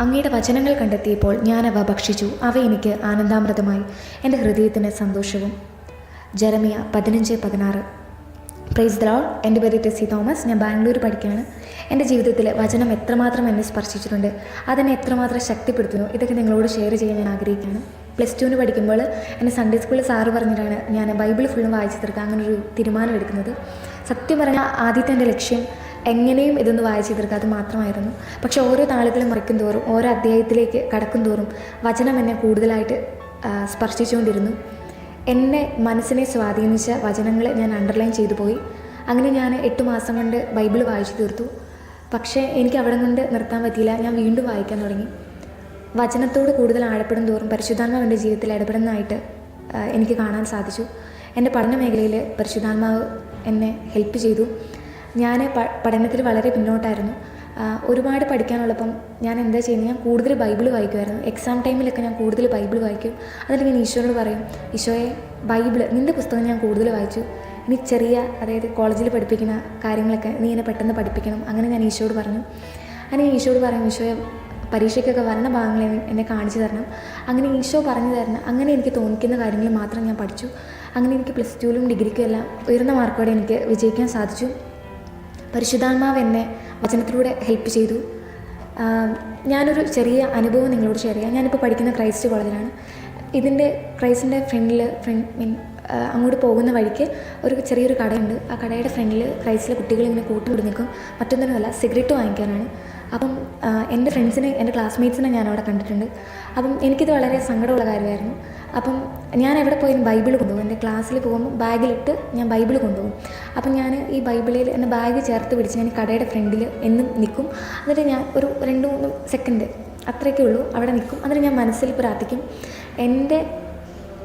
അങ്ങയുടെ വചനങ്ങൾ കണ്ടെത്തിയപ്പോൾ ഞാൻ അവ ഭക്ഷിച്ചു. അവ എനിക്ക് ആനന്ദാമൃതമായി. എന്റെ ഹൃദയത്തിന് സന്തോഷവും. ജെറമിയ പതിനഞ്ച് പതിനാറ്. പ്രൈസ് ദ ലോഡ് എന്റെ പേര് ടെസി തോമസ്. ഞാൻ ബാംഗ്ലൂർ പഠിക്കുകയാണ്. എന്റെ ജീവിതത്തിൽ വചനം എത്രമാത്രം എന്നെ സ്പർശിച്ചിട്ടുണ്ട് അതെന്നെ എത്രമാത്രം ശക്തിപ്പെടുത്തുന്നു ഇതൊക്കെ നിങ്ങളോട് ഷെയർ ചെയ്യാൻ ഞാൻ ആഗ്രഹിക്കുകയാണ്. പ്ലസ് ടുവിന് പഠിക്കുമ്പോൾ എന്നെ സൺഡേ സ്കൂളിൽ സാറ് പറഞ്ഞിട്ടാണ് ഞാൻ ബൈബിൾ ഫുള്ളും വായിച്ചു തീർക്കുക അങ്ങനെ ഒരു തീരുമാനം എടുക്കുന്നത്. സത്യം പറഞ്ഞാൽ ആദ്യത്തെ എന്റെ ലക്ഷ്യം എങ്ങനെയും ഇതൊന്ന് വായിച്ചു തീർക്കുക. അത് മാത്രമായിരുന്നു. പക്ഷെ ഓരോ താളുകളും മറിക്കും തോറും ഓരോ അധ്യായത്തിലേക്ക് കടക്കും തോറും വചനം എന്നെ കൂടുതലായിട്ട് സ്പർശിച്ചുകൊണ്ടിരുന്നു. എന്നെ മനസ്സിനെ സ്വാധീനിച്ച വചനങ്ങൾ ഞാൻ അണ്ടർലൈൻ ചെയ്തു പോയി. അങ്ങനെ ഞാൻ എട്ട് മാസം കൊണ്ട് ബൈബിൾ വായിച്ചു തീർത്തു. പക്ഷേ എനിക്ക് അവിടെ കൊണ്ട് നിർത്താൻ പറ്റിയില്ല. ഞാൻ വീണ്ടും വായിക്കാൻ തുടങ്ങി. വചനത്തോട് കൂടുതൽ ആഴപ്പെടും തോറും പരിശുദ്ധാത്മാവ് എന്റെ ജീവിതത്തിൽ ഇടപെടുന്നതായിട്ട് എനിക്ക് കാണാൻ സാധിച്ചു. എന്റെ പഠന മേഖലയിൽ പരിശുദ്ധാത്മാവ് എന്നെ ഹെൽപ്പ് ചെയ്തു. ഞാൻ പഠനത്തിൽ വളരെ പിന്നോട്ടായിരുന്നു. ഒരുപാട് പഠിക്കാനുള്ളപ്പം ഞാൻ എന്താ ചെയ്യുന്നത് ഞാൻ കൂടുതൽ ബൈബിൾ വായിക്കുമായിരുന്നു എക്സാം ടൈമിലൊക്കെ ഞാൻ കൂടുതൽ ബൈബിൾ വായിക്കും. അതിൽ ഞാൻ ഈശോയോട് പറയും ഈശോയെ ബൈബിൾ നിന്റെ പുസ്തകം ഞാൻ കൂടുതൽ വായിച്ചു. ഇനി ചെറിയ അതായത് കോളേജിൽ പഠിപ്പിക്കുന്ന കാര്യങ്ങളൊക്കെ നീ എന്നെ പെട്ടെന്ന് പഠിപ്പിക്കണം. അങ്ങനെ ഞാൻ ഈശോയോട് പറഞ്ഞു. അങ്ങനെ ഈശോയോട് പറയും ഈശോയെ പരീക്ഷയ്ക്കൊക്കെ വരണ ഭാഗങ്ങൾ എന്നെ കാണിച്ചു തരണം. അങ്ങനെ ഈശോ പറഞ്ഞു തരണം. അങ്ങനെ എനിക്ക് തോന്നിക്കുന്ന കാര്യങ്ങൾ മാത്രം ഞാൻ പഠിച്ചു. അങ്ങനെ എനിക്ക് പ്ലസ് ടുവിലും ഡിഗ്രിക്കും എല്ലാം ഉയർന്ന മാർക്കോടെ എനിക്ക് വിജയിക്കാൻ സാധിച്ചു. പരിശുദ്ധാത്മാവ് എന്നെ വചനത്തിലൂടെ ഹെൽപ്പ് ചെയ്തു. ഞാനൊരു ചെറിയ അനുഭവം നിങ്ങളോട് ഷെയർ ചെയ്യാം. ഞാനിപ്പോൾ പഠിക്കുന്ന ക്രൈസ്റ്റ് കോളേജിലാണ്. ഇതിന്റെ ക്രൈസ്റ്റിന്റെ ഫ്രണ്ടിൽ ഫ്രണ്ട് മീൻ അങ്ങോട്ട് പോകുന്ന വഴിക്ക് ഒരു ചെറിയൊരു കടയുണ്ട്. ആ കടയുടെ ഫ്രണ്ടിൽ ക്രൈസ്റ്റിലെ കുട്ടികൾ ഇങ്ങനെ കൂട്ടുകൂടി നിൽക്കും. മറ്റൊന്നുമല്ല സിഗരറ്റ് വാങ്ങിക്കാനാണ്. അപ്പം എന്റെ ഫ്രണ്ട്സിനെ എന്റെ ക്ലാസ്മേറ്റ്സിനെ ഞാൻ അവിടെ കണ്ടിട്ടുണ്ട്. അപ്പം എനിക്കിത് വളരെ സങ്കടമുള്ള കാര്യമായിരുന്നു. അപ്പം ഞാൻ എവിടെ പോയി ബൈബിൾ കൊണ്ടുപോകും? എന്റെ ക്ലാസ്സിൽ പോകുമ്പോൾ ബാഗിലിട്ട് ഞാൻ ബൈബിൾ കൊണ്ടുപോകും. അപ്പം ഞാൻ ഈ ബൈബിളിൽ എന്റെ ബാഗ് ചേർത്ത് പിടിച്ച് ഞാൻ കടയുടെ ഫ്രണ്ടിൽ എന്നും നിൽക്കും. എന്നിട്ട് ഞാൻ ഒരു രണ്ട് മൂന്ന് സെക്കൻഡ് അത്രയൊക്കെ ഉള്ളൂ അവിടെ നിൽക്കും. എന്നിട്ട് ഞാൻ മനസ്സിൽ പ്രാർത്ഥിക്കും എന്റെ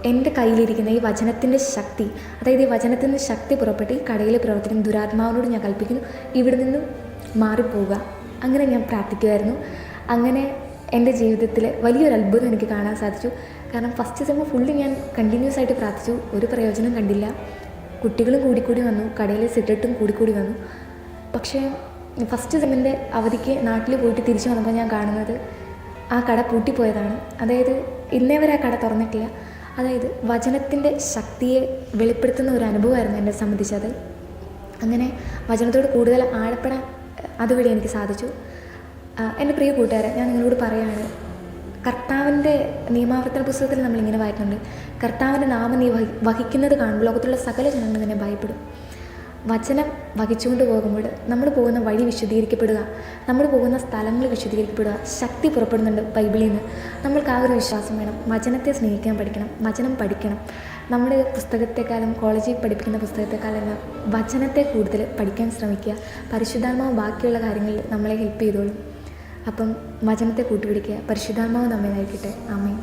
എന്റെ കയ്യിലിരിക്കുന്ന ഈ വചനത്തിന്റെ ശക്തി അതായത് ഈ വചനത്തിന്റെ ശക്തി പുറപ്പെട്ട് ഈ കടയിൽ പ്രവർത്തിക്കുന്ന ദുരാത്മാവിനോട് ഞാൻ കൽപ്പിക്കുന്നു ഇവിടെ നിന്നും മാറിപ്പോവുക. അങ്ങനെ ഞാൻ പ്രാർത്ഥിക്കുമായിരുന്നു അങ്ങനെ എന്റെ ജീവിതത്തിൽ വലിയൊരു അത്ഭുതം എനിക്ക് കാണാൻ സാധിച്ചു. കാരണം ഫസ്റ്റ് സെമ്മ് ഫുള്ള് ഞാൻ കണ്ടിന്യൂസ് ആയിട്ട് പ്രാർത്ഥിച്ചു. ഒരു പ്രയോജനം കണ്ടില്ല. കുട്ടികളും കൂടിക്കൂടി വന്നു. കടയിലെ സിഗരറ്റും കൂടിക്കൂടി വന്നു. പക്ഷേ ഫസ്റ്റ് സെമ്മിന്റെ അവധിക്ക് നാട്ടിൽ പോയിട്ട് തിരിച്ചു വന്നപ്പോൾ ഞാൻ കാണുന്നത് ആ കട പൂട്ടിപ്പോയതാണ്. അതായത് ഇന്നേ വരെ ആ കട തുറന്നിട്ടില്ല. അതായത് വചനത്തിന്റെ ശക്തിയെ വെളിപ്പെടുത്തുന്ന ഒരു അനുഭവമായിരുന്നു എന്നെ സംബന്ധിച്ചത് അങ്ങനെ വചനത്തോട് കൂടുതൽ ആഴപ്പെടാൻ അതുവഴി എനിക്ക് സാധിച്ചു. എന്റെ പ്രിയ കൂട്ടുകാരെ ഞാൻ നിങ്ങളോട് പറയാണ് കർത്താവിന്റെ നിയമാവർത്തന പുസ്തകത്തിൽ നമ്മളിങ്ങനെ വായിക്കുന്നുണ്ട് കർത്താവിന്റെ നാമം നീ വഹി വഹിക്കുന്നത് കാണുമ്പോൾ ലോകത്തുള്ള സകല ജനങ്ങൾ തന്നെ ഭയപ്പെടും. വചനം വഹിച്ചുകൊണ്ട് പോകുമ്പോൾ നമ്മൾ പോകുന്ന വഴി വിശദീകരിക്കപ്പെടുക നമ്മൾ പോകുന്ന സ്ഥലങ്ങൾ വിശദീകരിക്കപ്പെടുക ശക്തി പുറപ്പെടുന്നുണ്ട് ബൈബിളിൽ നിന്ന്. നമ്മൾക്ക് ആ ഒരു വിശ്വാസം വേണം. വചനത്തെ സ്നേഹിക്കാൻ പഠിക്കണം വചനം പഠിക്കണം. നമ്മുടെ പുസ്തകത്തെക്കാളും കോളേജിൽ പഠിപ്പിക്കുന്ന പുസ്തകത്തെക്കാളെല്ലാം വചനത്തെ കൂടുതൽ പഠിക്കാൻ ശ്രമിക്കുക. പരിശുദ്ധാത്മാവ് ബാക്കിയുള്ള കാര്യങ്ങളിൽ നമ്മളെ ഹെൽപ്പ് ചെയ്തോളും. അപ്പം വചനത്തെ കൂട്ടുപിടിക്കുക. പരിശുദ്ധാത്മാവ് നമ്മെ നയിക്കട്ടെ. ആമേ